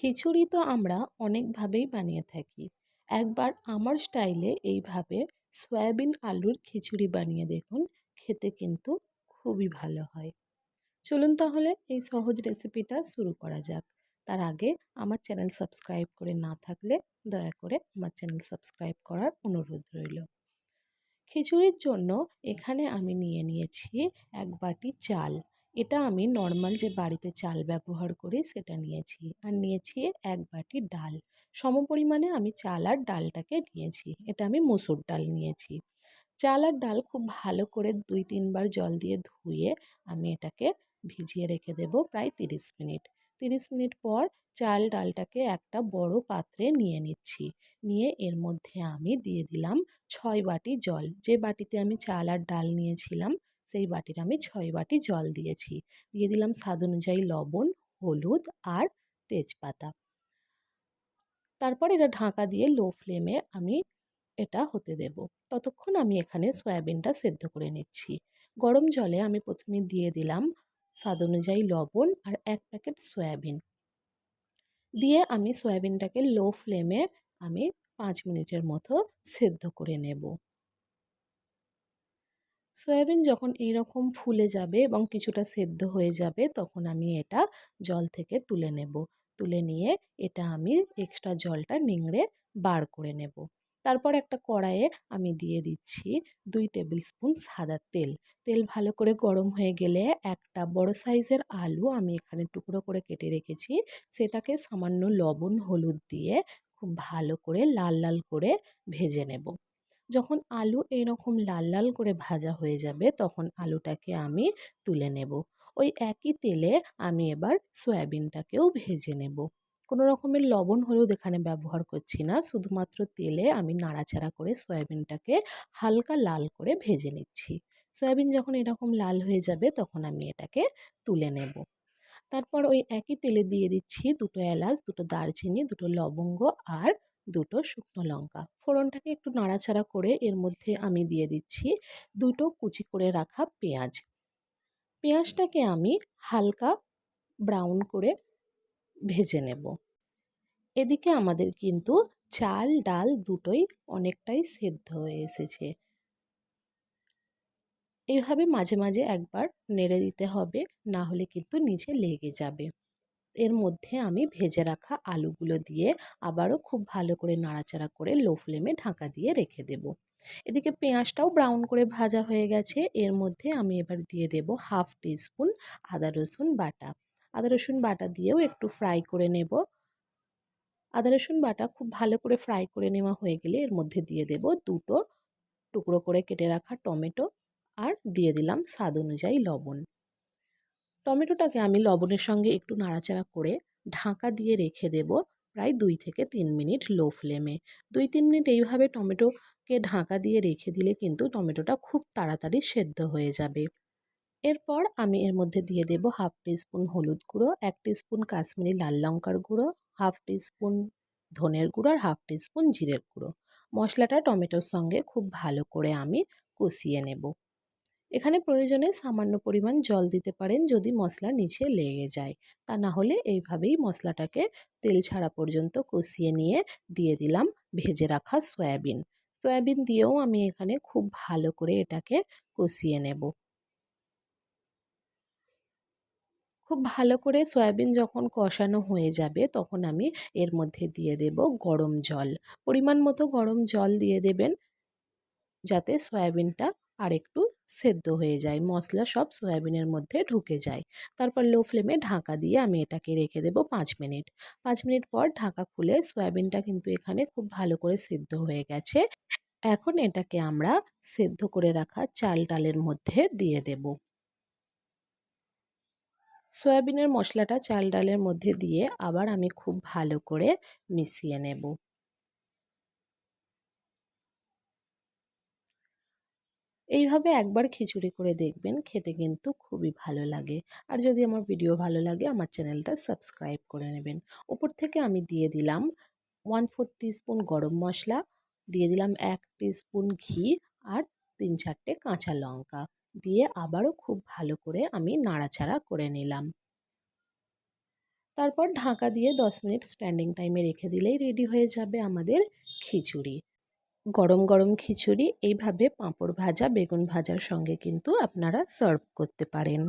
খিচুড়ি তো আমরা অনেকভাবেই বানিয়ে থাকি। একবার আমার স্টাইলে এইভাবে সয়াবিন আলুর খিচুড়ি বানিয়ে দেখুন, খেতে কিন্তু খুবই ভালো হয়। চলুন তাহলে এই সহজ রেসিপিটা শুরু করা যাক। তার আগে আমার চ্যানেল সাবস্ক্রাইব করে না থাকলে দয়া করে আমার চ্যানেল সাবস্ক্রাইব করার অনুরোধ রইল। খিচুড়ির জন্য এখানে আমি নিয়ে নিয়েছি এক বাটি চাল। এটা আমি নর্মাল যে বাড়িতে চাল ব্যবহার করি সেটা নিয়েছি। আর নিয়েছি এক বাটি ডাল। সম পরিমাণে আমি চাল আর ডালটাকে নিয়েছি। এটা আমি মুসুর ডাল নিয়েছি। চাল আর ডাল খুব ভালো করে দুই তিনবার জল দিয়ে ধুয়ে আমি এটাকে ভিজিয়ে রেখে দেব প্রায় তিরিশ মিনিট। তিরিশ মিনিট পর চাল ডালটাকে একটা বড় পাত্রে নিয়ে নিচ্ছি। নিয়ে এর মধ্যে আমি দিয়ে দিলাম ছয় বাটি জল। যে বাটিতে আমি চাল আর ডাল নিয়েছিলাম সেই বাটির আমি ছয় বাটি জল দিয়েছি। দিয়ে দিলাম স্বাদ অনুযায়ী লবণ, হলুদ আর তেজপাতা। তারপর এটা ঢাকা দিয়ে লো ফ্লেমে আমি এটা হতে দেব। ততক্ষণ আমি এখানে সয়াবিনটা সেদ্ধ করে নিচ্ছি। গরম জলে আমি প্রথমে দিয়ে দিলাম স্বাদ অনুযায়ী লবণ আর এক প্যাকেট সয়াবিন। দিয়ে আমি সয়াবিনটাকে লো ফ্লেমে আমি পাঁচ মিনিটের মতো সেদ্ধ করে নেব। সয়াবিন যখন এইরকম ফুলে যাবে এবং কিছুটা সেদ্ধ হয়ে যাবে, তখন আমি এটা জল থেকে তুলে নেব। তুলে নিয়ে এটা আমি এক্সট্রা জলটা নিংড়ে বার করে নেব। তারপর একটা কড়াইয়ে আমি দিয়ে দিচ্ছি দুই টেবিল স্পুন সাদা তেল। তেল ভালো করে গরম হয়ে গেলে একটা বড় সাইজের আলু আমি এখানে টুকরো করে কেটে রেখেছি। সেটাকে সামান্য লবণ, হলুদ দিয়ে খুব ভালো করে লাল লাল করে ভেজে নেব। যখন আলু এইরকম লাল লাল করে ভাজা হয়ে যাবে, তখন আলুটাকে আমি তুলে নেব। ওই একই তেলে আমি এবার সয়াবিনটাকেও ভেজে নেব। কোনো রকমের লবণ হলুদ এখানে ব্যবহার করছি না, শুধুমাত্র তেলে আমি নাড়াচাড়া করে সয়াবিনটাকে হালকা লাল করে ভেজে নিচ্ছি। সয়াবিন যখন এরকম লাল হয়ে যাবে, তখন আমি এটাকে তুলে নেব। তারপর ওই একই তেলে দিয়ে দিচ্ছি দুটো এলাচ, দুটো দারচিনি, দুটো লবঙ্গ আর দুটো শুকনো লঙ্কা। ফোড়নটাকে একটু নাড়াচাড়া করে এর মধ্যে আমি দিয়ে দিচ্ছি দুটো কুচি করে রাখা পেঁয়াজ। পেঁয়াজটাকে আমি হালকা ব্রাউন করে ভেজে নেব। এদিকে আমাদের কিন্তু চাল, ডাল দুটোই অনেকটাই সেদ্ধ হয়ে এসেছে। এইভাবে মাঝে মাঝে একবার নেড়ে দিতে হবে, না হলে কিন্তু নিচে লেগে যাবে। এর মধ্যে আমি ভেজে রাখা আলুগুলো দিয়ে আবারও খুব ভালো করে নাড়াচাড়া করে লো ফ্লেমে ঢাকা দিয়ে রেখে দেব। এদিকে পেঁয়াজটাও ব্রাউন করে ভাজা হয়ে গেছে। এর মধ্যে আমি এবার দিয়ে দেব হাফ টিস্পুন আদা রসুন বাটা। আদা রসুন বাটা দিয়েও একটু ফ্রাই করে নেব। আদা রসুন বাটা খুব ভালো করে ফ্রাই করে নেওয়া হয়ে গেলে এর মধ্যে দিয়ে দেব দুটো টুকরো করে কেটে রাখা টমেটো। আর দিয়ে দিলাম স্বাদ অনুযায়ী লবণ। টমেটোটাকে আমি লবণের সঙ্গে একটু নাড়াচাড়া করে ঢাকা দিয়ে রেখে দেব প্রায় দুই থেকে তিন মিনিট লো ফ্লেমে। দুই তিন মিনিট এইভাবে টমেটোকে ঢাকা দিয়ে রেখে দিলে কিন্তু টমেটোটা খুব তাড়াতাড়ি সেদ্ধ হয়ে যাবে। এরপর আমি এর মধ্যে দিয়ে দেব হাফ টিস্পুন হলুদ গুঁড়ো, এক টিস্পুন কাশ্মীরি লাল লঙ্কার গুঁড়ো, হাফ টিস্পুন ধনের গুঁড়ো আর হাফ টিস্পুন জিরের গুঁড়ো। মশলাটা টমেটোর সঙ্গে খুব ভালো করে আমি কষিয়ে নেব। এখানে প্রয়োজনে সামান্য পরিমাণ জল দিতে পারেন যদি মশলা নিচে লেগে যায়। তা না হলে এইভাবেই মশলাটাকে তেল ছাড়া পর্যন্ত কষিয়ে নিয়ে দিয়ে দিলাম ভেজে রাখা সয়াবিন। সয়াবিন দিয়েও আমি এখানে খুব ভালো করে এটাকে কষিয়ে নেব। খুব ভালো করে সয়াবিন যখন কষানো হয়ে যাবে তখন আমি এর মধ্যে দিয়ে দেব গরম জল। পরিমাণ মতো গরম জল দিয়ে দেবেন যাতে সয়াবিনটা আর একটু সেদ্ধ হয়ে যায়। মশলা সব সয়াবিনের মধ্যে ঢুকে যায়। তারপর লো ফ্লেমে ঢাকা দিয়ে আমি এটাকে রেখে দেবো পাঁচ মিনিট। পাঁচ মিনিট পর ঢাকা খুলে সয়াবিনটা কিন্তু এখানে খুব ভালো করে সেদ্ধ হয়ে গেছে। এখন এটাকে আমরা সেদ্ধ করে রাখা চাল ডালের মধ্যে দিয়ে দেব। সয়াবিনের মশলাটা চাল ডালের মধ্যে দিয়ে আবার আমি খুব ভালো করে মিশিয়ে নেব। এইভাবে একবার খিচুড়ি করে দেখবেন, খেতে কিন্তু খুবই ভালো লাগে। আর যদি আমার ভিডিও ভালো লাগে, আমার চ্যানেলটা সাবস্ক্রাইব করে নেবেন। ওপর থেকে আমি দিয়ে দিলাম ওয়ান ফোর স্পুন গরম মশলা, দিয়ে দিলাম এক স্পুন ঘি আর তিন চারটে কাঁচা লঙ্কা। দিয়ে আবারও খুব ভালো করে আমি নাড়াচাড়া করে নিলাম। তারপর ঢাকা দিয়ে দশ মিনিট স্ট্যান্ডিং টাইমে রেখে দিলেই রেডি হয়ে যাবে আমাদের খিচুড়ি। গরম গরম খিচুড়ি এইভাবে পাঁপড় ভাজা বেগুন ভাজার সঙ্গে কিন্তু আপনারা সার্ভ করতে পারেন।